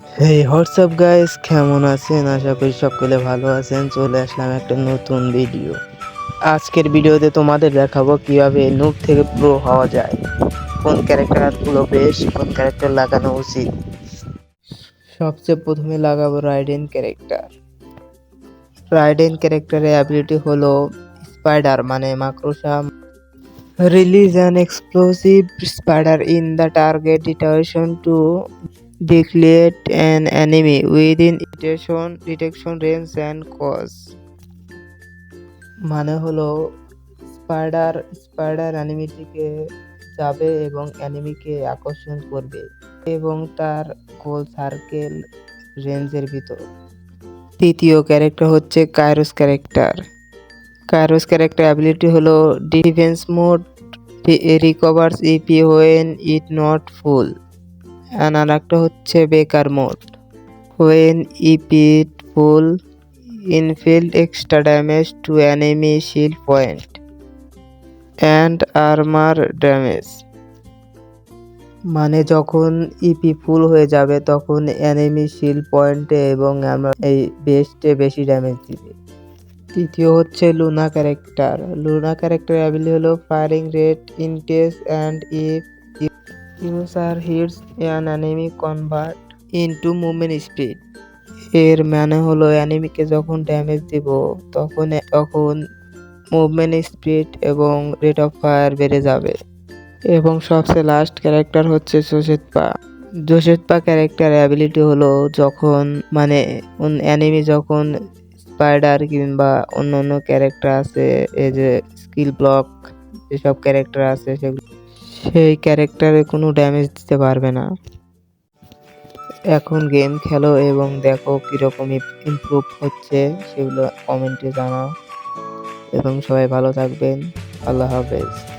হেই WhatsApp guys কেমন আছেন? আশা করি সকলে ভালো আছেন। চলে আসলাম একটা নতুন ভিডিও আজকের ভিডিওতে তোমাদের দেখাবো কীভাবে নুব থেকে প্রো হওয়া যায়। কোন ক্যারেক্টারগুলো বেশ কোন ক্যারেক্টার লাগানো উচিত। সবচেয়ে প্রথমে লাগাবো রাইডেন ক্যারেক্টার রাইডেন ক্যারেক্টারের অ্যাবিলিটি হলো স্পাইডার মানে মাকড়সা। Release an explosive spider in the target detonation to declare an enemy within detection detection range and cause. মানে হলো স্পাইডার স্পাইডার অ্যানিমিটিকে যাবে এবং অ্যানিমিকে আকর্ষণ করবে এবং তার গোল সার্কেল রেঞ্জের ভিতর। তৃতীয় ক্যারেক্টার হচ্ছে Kairos character Kairos character ability হলো defence mode recovers EP when it not full আর একটা হচ্ছে বেকার mode. When ইপিট full inflict extra damage to enemy shield point and armour damage মানে যখন ইপি ফুল হয়ে যাবে, তখন অ্যানিমি শিল পয়েন্টে এবং আমরা এই বেস্টে বেশি ড্যামেজ দিবে। তৃতীয় হচ্ছে Luna character Luna character ability হলো firing rate intense and if user hits an enemy convert into movement speed এর মানে হলো অ্যানিমিকে যখন ড্যামেজ দিব, তখন তখন মুভমেন্ট স্পিড এবং রেট অফ ফায়ার বেড়ে যাবে। এবং সবচেয়ে লাস্ট ক্যারেক্টার হচ্ছে জোসেৎপা জোসেৎপা ক্যারেক্টার অ্যাবিলিটি হলো যখন মানে অ্যানিমি যখন স্পাইডার কিংবা অন্য অন্য ক্যারেক্টার আছে, এই যে স্কিল ব্লক যেসব ক্যারেক্টার আছে সেগুলো সেই ক্যারেক্টারে কোনো ড্যামেজ দিতে পারবে না। এখন গেম খেলো এবং দেখো কীরকম ইমপ্রুভ হচ্ছে, সেগুলো কমেন্টে জানাও। এবং সবাই ভালো থাকবেন। আল্লাহ হাফেজ।